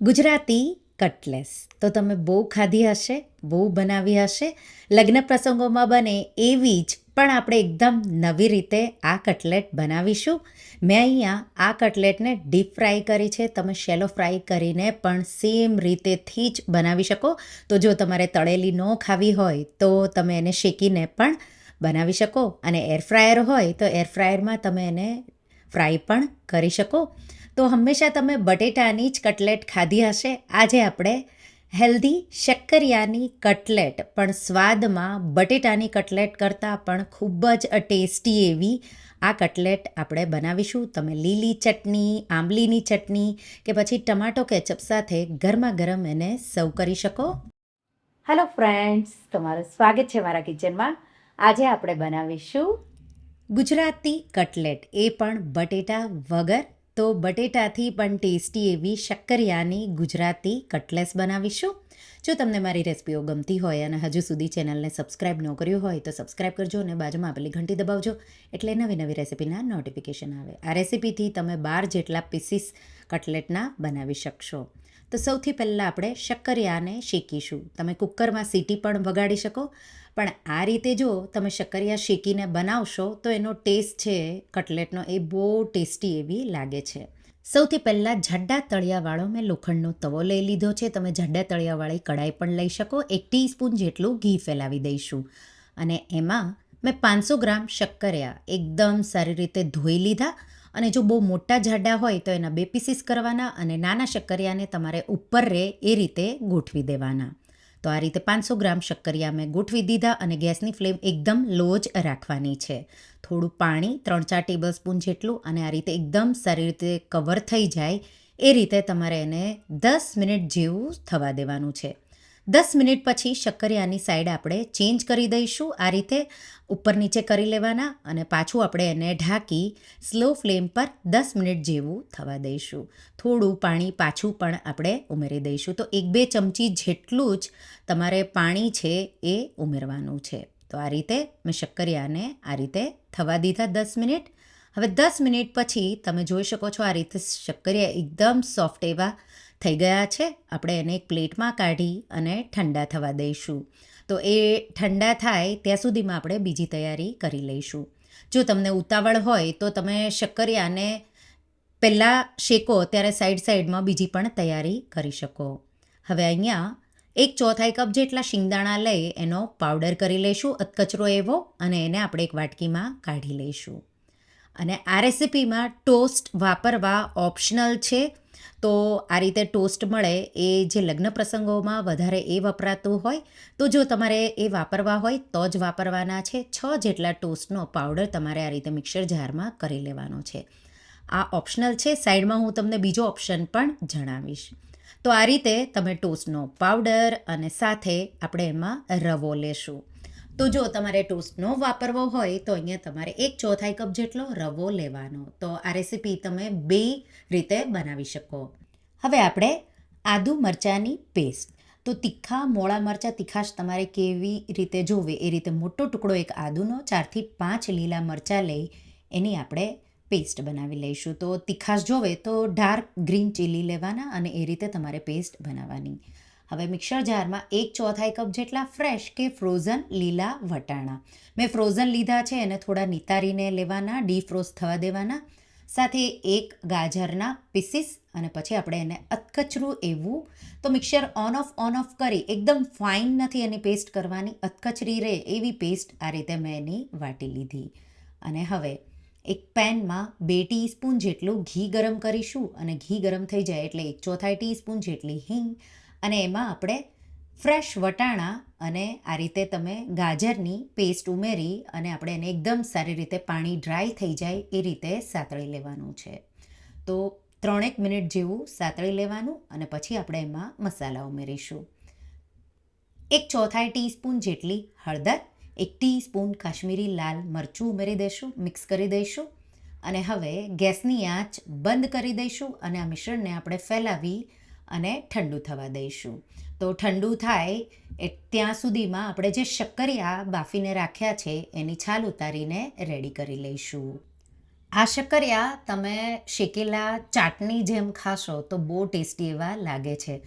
Gujarati cutlets. તો તમે બહુ ખાધી હશે, બહુ બનાવી હશે. લગ્ન પ્રસંગોમાં બને એવી જ, પણ આપણે એકદમ નવી રીતે આ કટલેટ બનાવીશું. મેં અહીંયા આ કટલેટને ડીપ ફ્રાય કરી છે. તમે શેલો ફ્રાય કરીને પણ સેમ રીતેથી જ બનાવી શકો. તો જો તમારે તળેલી ન ખાવી હોય, તો તમે એને શેકીને પણ બનાવી શકો. અને એર ફ્રાયર હોય, તો એર ફ્રાયરમાં તમે એને ફ્રાય પણ કરી શકો. તો હંમેશા તમે બટેટાની જ કટલેટ ખાધી હશે. આજે આપણે હેલ્ધી શક્કરિયાની કટલેટ પણ સ્વાદમાં બટેટાની કટલેટ કરતાં પણ ખૂબ જ ટેસ્ટી એવી આ કટલેટ આપણે બનાવીશું. તમે લીલી ચટણી આંબલીની ચટણી કે પછી ટમાટો કેચઅપ સાથે ગરમા ગરમ એને સર્વ કરી શકો. હેલો ફ્રેન્ડ્સ તમારું સ્વાગત છે મારા કિચનમાં. આજે આપણે બનાવીશું ગુજરાતી કટલેટ એ પણ બટેટા વગર. તો બટેટાથી પણ ટેસ્ટી એવી શક્કરિયાની ગુજરાતી કટલેસ બનાવીશું. જો તમને મારી રેસિપીઓ ગમતી હોય અને હજુ સુધી ચેનલને સબસ્ક્રાઈબ ન કર્યું હોય તો સબસ્ક્રાઈબ કરજો અને બાજુમાં આપેલી ઘંટી દબાવજો એટલે નવી નવી રેસિપીના નોટિફિકેશન આવે. આ રેસિપીથી તમે બાર જેટલા પીસીસ કટલેટના બનાવી શકશો. તો સૌથી પહેલાં આપણે શક્કરિયાને શેકીશું. તમે કુકરમાં સીટી પણ વગાડી શકો. પણ આ રીતે જો તમે શક્કરિયા શેકીને બનાવશો, તો એનો ટેસ્ટ છે કટલેટનો, એ બહુ ટેસ્ટી એવી લાગે છે. સૌથી પહેલાં જાડા તળિયાવાળો મેં લોખંડનો તવો લઈ લીધો છે. તમે જાડા તળિયાવાળી કડાઈ પણ લઈ શકો. એક ટીસ્પૂન જેટલું ઘી ફેલાવી દઈશું. અને એમાં મેં પાંચસો ગ્રામ શક્કરિયા એકદમ સારી રીતે ધોઈ લીધા. અને જો બહુ મોટા જાડા હોય, તો એના બે પીસીસ કરવાના અને નાના શક્કરિયાને તમારે ઉપર રહે એ રીતે ગોઠવી દેવાના. તો આ રીતે પાંચસો ગ્રામ શક્કરિયા મેં ગોઠવી દીધા અને ગેસની ફ્લેમ એકદમ લો જ રાખવાની છે. થોડું પાણી, ત્રણ ચાર ટેબલ સ્પૂન જેટલું અને આ રીતે એકદમ સારી રીતે કવર થઈ જાય, એ રીતે તમારે એને દસ મિનિટ જેવું થવા દેવાનું છે. દસ મિનિટ પછી શક્કરિયાની સાઈડ આપણે ચેન્જ કરી દઈશું. આ રીતે ઉપર નીચે કરી લેવાના અને પાછું આપણે એને ઢાંકી સ્લો ફ્લેમ પર દસ મિનિટ જેવું થવા દઈશું. થોડું પાણી પાછું પણ આપણે ઉમેરી દઈશું. તો એક બે ચમચી જેટલું જ તમારે પાણી છે એ ઉમેરવાનું છે. તો આ રીતે મેં શક્કરિયાને આ રીતે થવા દીધા દસ મિનિટ. હવે દસ મિનિટ પછી તમે જોઈ શકો છો આ રીતે શક્કરિયા એકદમ સોફ્ટ એવા થઈ ગયા છે. આપણે એને એક પ્લેટમાં કાઢી અને ઠંડા થવા દઈશું. તો એ ઠંડા થાય ત્યાં સુધીમાં આપણે બીજી તૈયારી કરી લઈશું. જો તમને ઉતાવળ હોય તો તમે શક્કરિયાને પહેલાં શેકો, ત્યારે સાઈડ સાઈડમાં બીજી પણ તૈયારી કરી શકો. હવે અહીંયા એક ચોથાઈ કપ જેટલા શિંગદાણા લઈ એનો પાવડર કરી લઈશું, અધકચરો એવો, અને એને આપણે એક વાટકીમાં કાઢી લઈશું. અને આ રેસિપીમાં ટોસ્ટ વાપરવા ઓપ્શનલ છે. તો આ રીતે ટોસ્ટ મળે એ જે લગ્ન પ્રસંગોમાં વધારે એ વપરાતું હોય, તો જો તમારે એ વાપરવા હોય, તો જ વાપરવાના છે. છ જેટલા ટોસ્ટનો પાવડર તમારે આ રીતે મિક્સર જારમાં કરી લેવાનો છે. આ ઓપ્શનલ છે. સાઈડમાં હું તમને બીજો ઓપ્શન પણ જણાવીશ. તો આ રીતે તમે ટોસ્ટનો પાવડર અને સાથે આપણે એમાં રવો લેશું. તો જો તમારે ટોસ્ટનો વાપરવો હોય, તો અહીંયા તમારે એક ચોથાઈ કપ જેટલો રવો લેવાનો. તો આ રેસીપી તમે બે રીતે બનાવી શકો. હવે આપણે આદુ મરચાંની પેસ્ટ. તો તીખા મોળા મરચાં, તીખાશ તમારે કેવી રીતે જોવે એ રીતે મોટો ટુકડો એક આદુનો ચારથી પાંચ લીલા મરચાં લઈ એની આપણે પેસ્ટ બનાવી લઈશું. તો તીખાશ જોવે તો ડાર્ક ગ્રીન ચીલી લેવાના અને એ રીતે તમારે પેસ્ટ બનાવવાની. હવે મિક્સર જારમાં એક ચોથાઈ કપ જેટલા ફ્રેશ કે ફ્રોઝન લીલા વટાણા. મેં ફ્રોઝન લીધા છે, એને થોડા નિતારીને લેવાના ડીફ્રોઝ થવા દેવાના. સાથે એક ગાજરના પીસીસ અને પછી આપણે એને અતકચરું એવું. તો mixer on off on off કરી, એકદમ ફાઇન નથી એની પેસ્ટ કરવાની અતકચરી રહે એવી પેસ્ટ આ રીતે મેં એની વાટી લીધી. અને હવે એક પેનમાં બે ટીસ્પૂન જેટલું ઘી ગરમ કરીશું. અને ઘી ગરમ થઈ જાય એટલે એક ચોથાઈ ટીસ્પૂન જેટલી હિંગ અને એમાં આપણે ફ્રેશ વટાણા અને આ રીતે તમે ગાજરની પેસ્ટ ઉમેરી અને આપણે એને એકદમ સારી રીતે પાણી ડ્રાય થઈ જાય એ રીતે સાતળી લેવાનું છે. તો ત્રણેક મિનિટ જેવું સાતળી લેવાનું અને પછી આપણે એમાં મસાલા ઉમેરીશું. એક ચોથાઈ ટીસ્પૂન જેટલી હળદર, એક ટીસ્પૂન કાશ્મીરી લાલ મરચું ઉમેરી દઈશું, મિક્સ કરી દઈશું અને હવે ગેસની આંચ બંધ કરી દઈશું અને આ મિશ્રણને આપણે ફેલાવી અને ઠંડુ થવા દઈશું. તો ઠંડુ થાય એ ત્યાં સુધીમાં આપણે જે શક્કરિયા બાફીને રાખ્યા છે, એની છાલ ઉતારીને રેડી કરી લઈશું. આ શક્કરિયા તમે શેકેલા ચાટની જેમ ખાશો તો બહુ ટેસ્ટી એવા લાગે છે.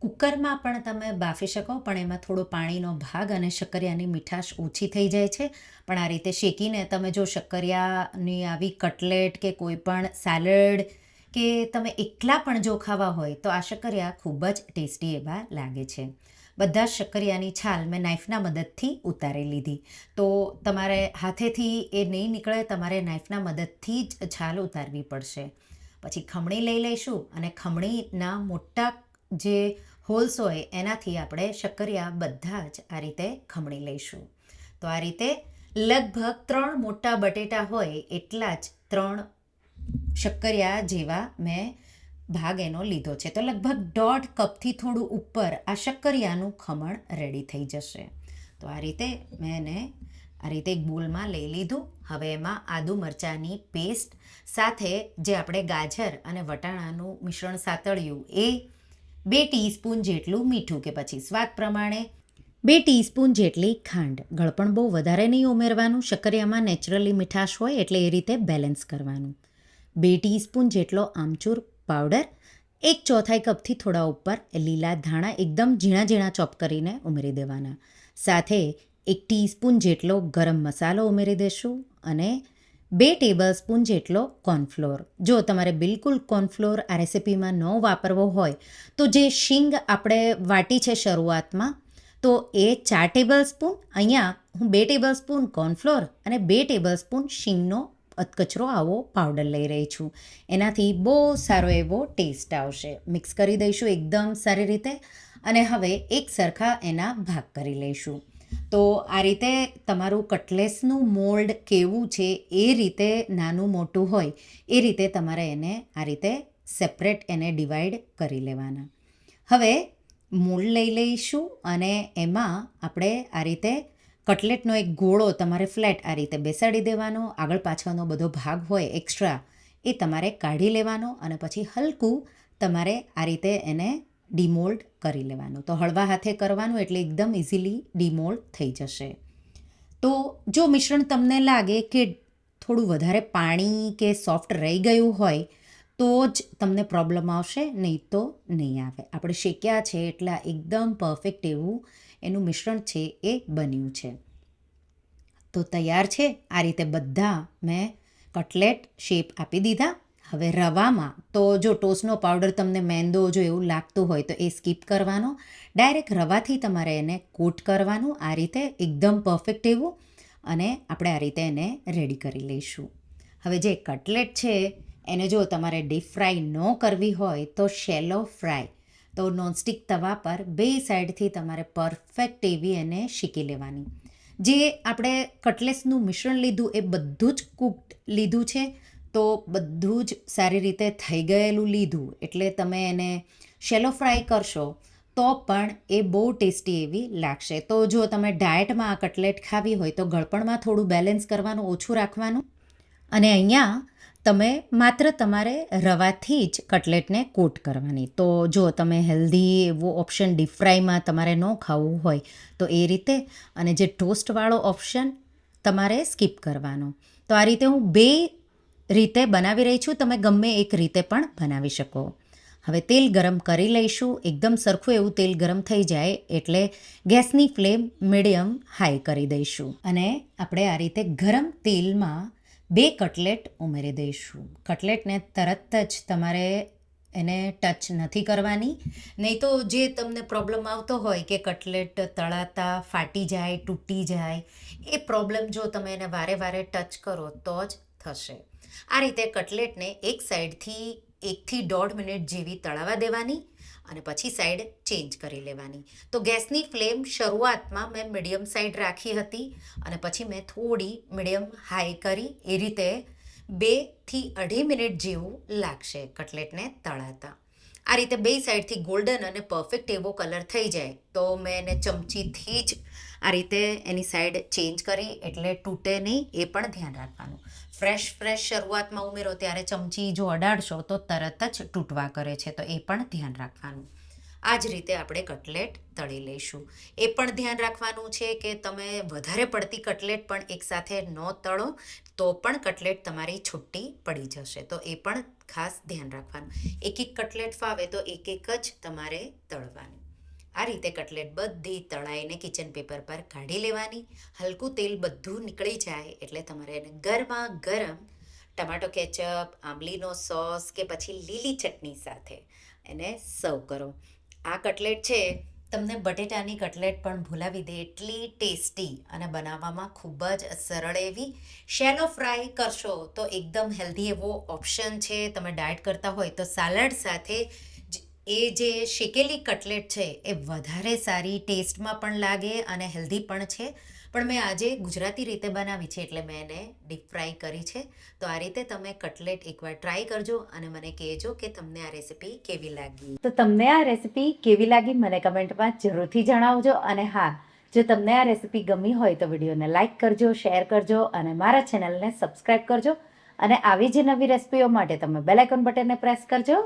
કુકરમાં પણ તમે બાફી શકો, પણ એમાં થોડો પાણીનો ભાગ અને શક્કરિયાની મીઠાશ ઓછી થઈ જાય છે. પણ આ રીતે શેકીને તમે જો શક્કરિયાની આવી કટલેટ કે કોઈ પણ સેલડ કે તમે એકલા પણ જો ખાવા હોય તો આ શક્કરિયા ખૂબ જ ટેસ્ટી એવા લાગે છે. બધા જ શક્કરિયાની છાલ મેં નાઇફના મદદથી ઉતારી લીધી. તો તમારે હાથેથી એ નહીં નીકળે, તમારે નાઇફના મદદથી જ છાલ ઉતારવી પડશે. પછી ખમણી લઈ લઈશું અને ખમણીના મોટા જે હોલ્સ હોય એનાથી આપણે શક્કરિયા બધા જ આ રીતે ખમણી લઈશું. તો આ રીતે લગભગ ત્રણ મોટા બટેટા હોય એટલા જ ત્રણ શક્કરિયા જેવા મેં ભાગ એનો લીધો છે. તો લગભગ દોઢ કપથી થોડું ઉપર આ શક્કરિયાનું ખમણ રેડી થઈ જશે. તો આ રીતે મેં એને આ રીતે એક બોલમાં લઈ લીધું. હવે એમાં આદુ મરચાંની પેસ્ટ સાથે જે આપણે ગાજર અને વટાણાનું મિશ્રણ સાતળ્યું એ બે ટીસ્પૂન જેટલું મીઠું કે પછી સ્વાદ પ્રમાણે બે ટીસ્પૂન જેટલી ખાંડ. ગળપણ બહુ વધારે નહીં ઉમેરવાનું. શક્કરિયામાં નેચરલી મીઠાશ હોય એટલે એ રીતે બેલેન્સ કરવાનું. બે ટીસ્પૂન જેટલો આમચૂર પાવડર, એક ચોથાઈ કપથી થોડા ઉપર લીલા ધાણા એકદમ ઝીણા ઝીણા ચોપ કરીને ઉમેરી દેવાના. સાથે એક ટીસ્પૂન જેટલો ગરમ મસાલો ઉમેરી દેશું અને બે ટેબલ સ્પૂન જેટલો કોર્નફ્લોર. જો તમારે બિલકુલ કોર્નફ્લોર આ રેસિપીમાં ન વાપરવો હોય, તો જે શીંગ આપણે વાટી છે શરૂઆતમાં, તો એ ચાર ટેબલ સ્પૂન અહીંયા હું બે ટેબલ સ્પૂન કોર્નફ્લોર અને બે ટેબલ સ્પૂન શીંગનો અધકચરો આવો પાવડર લઈ રહી છું. એનાથી બહુ સારો એવો ટેસ્ટ આવશે. મિક્સ કરી દઈશું એકદમ સારી રીતે અને હવે એક સરખા એના ભાગ કરી લઈશું. તો આ રીતે તમારું કટલેસનું મોલ્ડ કેવું છે, એ રીતે નાનું મોટું હોય, એ રીતે તમારે એને આ રીતે સેપરેટ એને ડિવાઈડ કરી લેવાના. હવે મોલ્ડ લઈ લઈશું અને એમાં આપણે આ રીતે કટલેટનો એક ગોળો તમારે ફ્લેટ આ રીતે બેસાડી દેવાનો, આગળ પાછળનો બધો ભાગ હોય એક્સ્ટ્રા એ તમારે કાઢી લેવાનો અને પછી હલકું તમારે આ રીતે એને ડીમોલ્ડ કરી લેવાનું. તો હળવા હાથે કરવાનું એટલે એકદમ ઇઝીલી ડીમોલ્ડ થઈ જશે. તો જો મિશ્રણ તમને લાગે કે થોડું વધારે પાણી કે સોફ્ટ રહી ગયું હોય, તો જ તમને પ્રોબ્લેમ આવશે, નહીં તો નહીં આવે. આપણે શેક્યા છે એટલા એકદમ પરફેક્ટ એવું એનું મિશ્રણ છે એ બન્યું છે. તો તૈયાર છે? આ રીતે બધા મેં કટલેટ શેપ આપી દીધા. હવે રવામાં તો જો ટોસનો પાવડર તમને મેંદો જો એવું લાગતું હોય તો એ સ્કીપ કરવાનો. ડાયરેક્ટ રવાથી તમારે એને કોટ કરવાનું. આ રીતે એકદમ પરફેક્ટ એવું. અને આપણે આ રીતે એને રેડી કરી લઈશું. હવે જે કટલેટ છે, એને જો તમારે ડીપ ફ્રાય ન કરવી હોય તો શેલો ફ્રાય તો નોનસ્ટિક તવા પર બે સાઈડથી તમારે પરફેક્ટ એવી એને શીકી લેવાની. જે આપણે કટલેસનું મિશ્રણ લીધું એ બધું જ કૂકડ લીધું છે, તો બધું જ સારી રીતે થઈ ગયેલું લીધું. એટલે તમે એને શેલો ફ્રાય કરશો, તો પણ એ બહુ ટેસ્ટી એવી લાગશે. તો જો તમે ડાયટમાં આ કટલેટ ખાવી હોય તો ગળપણમાં થોડું બેલેન્સ કરવાનું, ઓછું રાખવાનું. અને અહીંયા તમે માત્ર તમારે રવાથી જ કટલેટને કોટ કરવાની. તો જો તમે હેલ્ધી એવો ઓપ્શન ડીપ ફ્રાયમાં તમારે ન ખાવું હોય, તો એ રીતે અને જે ટોસ્ટવાળો ઓપ્શન તમારે સ્કીપ કરવાનો. તો આ રીતે હું બે રીતે બનાવી રહી છું. તમે ગમે એક રીતે પણ બનાવી શકો. હવે તેલ ગરમ કરી લઈશું. એકદમ સરખું એવું તેલ ગરમ થઈ જાય એટલે ગેસની ફ્લેમ મીડિયમ હાઈ કરી દઈશું. અને આપણે આ રીતે ગરમ તેલમાં બે કટલેટ ઉમેરી દઈશું. કટલેટને તરત જ તમારે એને ટચ નથી કરવાની. નહીં તો જે તમને પ્રોબ્લેમ આવતો હોય કે કટલેટ તળાતા, ફાટી જાય, તૂટી જાય, એ પ્રોબ્લેમ જો તમે એને વારે વારે ટચ કરો તો જ થશે. આ રીતે કટલેટને એક સાઈડથી એકથી દોઢ મિનિટ જેવી તળાવા દેવાની. અને પછી સાઈડ ચેન્જ કરી લેવાની. તો ગેસની ફ્લેમ શરૂઆતમાં મેં મીડિયમ સાઈડ રાખી હતી અને પછી મેં થોડી મીડિયમ હાઈ કરી. એ રીતે બેથી અઢી મિનિટ જેવું લાગશે કટલેટને તળાતા. આ રીતે બે સાઈડથી ગોલ્ડન અને પરફેક્ટ એવો કલર થઈ જાય. તો મેં એને ચમચીથી જ આ રીતે એની સાઈડ ચેન્જ કરી એટલે તૂટે નહીં, એ પણ ધ્યાન રાખવાનું. ફ્રેશ ફ્રેશ શરૂઆતમાં ઉમેરો ત્યારે ચમચી જો અડાડશો તો તરત જ તૂટવા કરે છે, તો એ પણ ધ્યાન રાખવાનું. આ જ રીતે આપણે કટલેટ તળી લઈશું. એ પણ ધ્યાન રાખવાનું છે કે તમે વધારે પડતી કટલેટ પણ એકસાથે ન તળો, તો પણ કટલેટ તમારી છુટ્ટી પડી જશે, તો એ પણ ખાસ ધ્યાન રાખવાનું. એક એક કટલેટ ફાવે તો એક એક જ તમારે તળવાની. આ રીતે કટલેટ બધી તળાઈને કિચન પેપર પર કાઢી લેવાની. હલકું તેલ બધું નીકળી જાય એટલે તમારે એને ગરમા ગરમ ટમાટો કેચઅપ આંબલીનો સોસ કે પછી લીલી ચટણી સાથે એને સર્વ કરો. આ કટલેટ છે, તમને બટેટાની કટલેટ પણ ભૂલાવી દે, એટલી ટેસ્ટી અને બનાવવામાં ખૂબ જ સરળ એવી. શેલો ફ્રાય કરશો તો એકદમ હેલ્ધી એવો ઓપ્શન છે. તમે ડાયટ કરતા હોય તો સાલડ સાથે એ જે શેકેલી કટલેટ છે, એ વધારે સારી ટેસ્ટમાં પણ લાગે અને હેલ્ધી પણ છે. પણ મેં આજે ગુજરાતી રીતે બનાવી છે એટલે મેં એને ડીપ ફ્રાય કરી છે. તો આ રીતે તમે કટલેટ એકવાર ટ્રાય કરજો અને મને કહેજો કે તમને આ રેસિપી કેવી લાગી. તો તમને આ રેસિપી કેવી લાગી મને કમેન્ટમાં જરૂરથી જણાવજો. અને હા, જો તમને આ રેસિપી ગમી હોય તો વિડીયોને લાઇક કરજો, શેર કરજો અને મારા ચેનલને સબસ્ક્રાઈબ કરજો. અને આવી જ નવી રેસિપીઓ માટે તમે બેલ આઇકોન બટનને પ્રેસ કરજો.